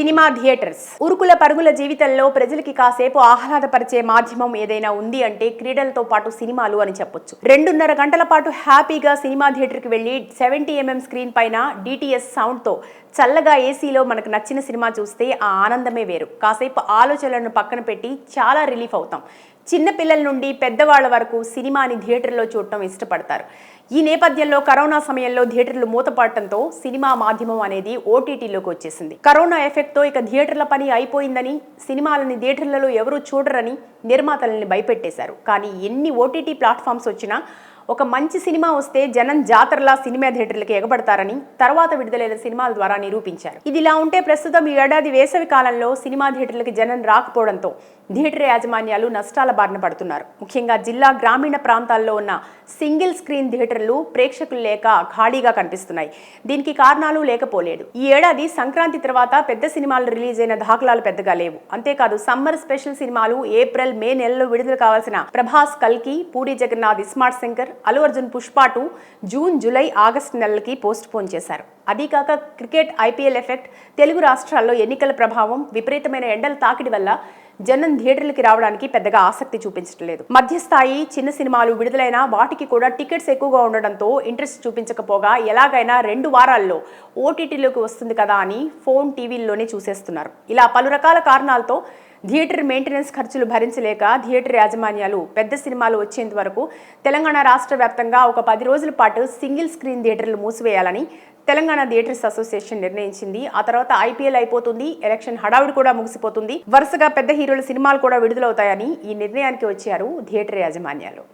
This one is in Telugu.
Cinema theatres. ఉరుకుల పరుగుల జీవితంలో ప్రజలకి కాసేపు ఆహ్లాదపరిచే మాధ్యమం ఏదైనా ఉంది అంటే క్రీడలతో పాటు సినిమాలు అని చెప్పొచ్చు. రెండున్నర గంటల పాటు హ్యాపీగా సినిమా థియేటర్కి వెళ్ళి సెవెంటీ ఎంఎం స్క్రీన్ పైన డిటిఎస్ సౌండ్తో చల్లగా ఏసీలో మనకు నచ్చిన సినిమా చూస్తే ఆ ఆనందమే వేరు. కాసేపు ఆలోచనలను పక్కన పెట్టి చాలా రిలీఫ్ అవుతాం. చిన్నపిల్లల నుండి పెద్దవాళ్ళ వరకు సినిమాని థియేటర్లో చూడటం ఇష్టపడతారు. ఈ నేపథ్యంలో కరోనా సమయంలో థియేటర్లు మూతపడటంతో సినిమా మాధ్యమం అనేది ఓటీటీలోకి వచ్చేసింది. కరోనా ఎఫెక్ట్తో ఇక థియేటర్ల పని అయిపోయిందని సినిమాలని థియేటర్లలో ఎవరూ చూడరని నిర్మాతలని భయపెట్టేశారు. కానీ ఎన్ని ఓటీటీ ప్లాట్ఫామ్స్ వచ్చినా ఒక మంచి సినిమా వస్తే జనం జాతరలా సినిమా థియేటర్లకు ఎగబడతారని తర్వాత విడుదలైన సినిమాల ద్వారా నిరూపించారు. ఇది ఇలా ఉంటే ప్రస్తుతం ఈ ఏడాది వేసవి కాలంలో సినిమా థియేటర్లకు జనం రాకపోవడంతో థియేటర్ యాజమాన్యాలు నష్టాల బారిన పడుతున్నారు. ముఖ్యంగా జిల్లా గ్రామీణ ప్రాంతాల్లో ఉన్న సింగిల్ స్క్రీన్ థియేటర్లు ప్రేక్షకులు లేక ఖాళీగా కనిపిస్తున్నాయి. దీనికి కారణాలు లేకపోలేదు. ఈ ఏడాది సంక్రాంతి తర్వాత పెద్ద సినిమాలు రిలీజ్ అయిన దాఖలాలు పెద్దగా లేవు. అంతేకాదు సమ్మర్ స్పెషల్ సినిమాలు ఏప్రిల్ మే నెలలో విడుదల కావాల్సిన ప్రభాస్ కల్కి Puri Jagannadh smart Shankar Allu Arjun Pushpa two June July August నెలలకి పోస్ట్ పోన్ చేశారు. అదీకాక క్రికెట్ ఐపీఎల్ ఎఫెక్ట్ తెలుగు రాష్ట్రాల్లో ఎన్నికల ప్రభావం విపరీతమైన ఎండల తాకిడి వల్ల జనం థియేటర్లకి రావడానికి పెద్దగా ఆసక్తి చూపించడం లేదు. మధ్యస్థాయి చిన్న సినిమాలు విడుదలైన వాటికి కూడా టికెట్స్ ఎక్కువగా ఉండడంతో ఇంట్రెస్ట్ చూపించకపోగా ఎలాగైనా రెండు వారాల్లో ఓటీటీలోకి వస్తుంది కదా అని ఫోన్ టీవీల్లోనే చూసేస్తున్నారు. ఇలా పలు రకాల కారణాలతో థియేటర్ మెయింటెనెన్స్ ఖర్చులు భరించలేక థియేటర్ యాజమాన్యాలు పెద్ద సినిమాలు వచ్చేంత వరకు తెలంగాణ రాష్ట్ర వ్యాప్తంగా ఒక పది రోజుల పాటు సింగిల్ స్క్రీన్ థియేటర్లు మూసివేయాలని తెలంగాణ థియేటర్స్ అసోసియేషన్ నిర్ణయించింది. ఆ తర్వాత ఐపీఎల్ అయిపోతుంది ఎలక్షన్ హడావుడి కూడా ముగిసిపోతుంది. వరుసగా పెద్ద హీరోల సినిమాలు కూడా విడుదలవుతాయని ఈ నిర్ణయానికి వచ్చారు థియేటర్ యాజమాన్యాలు.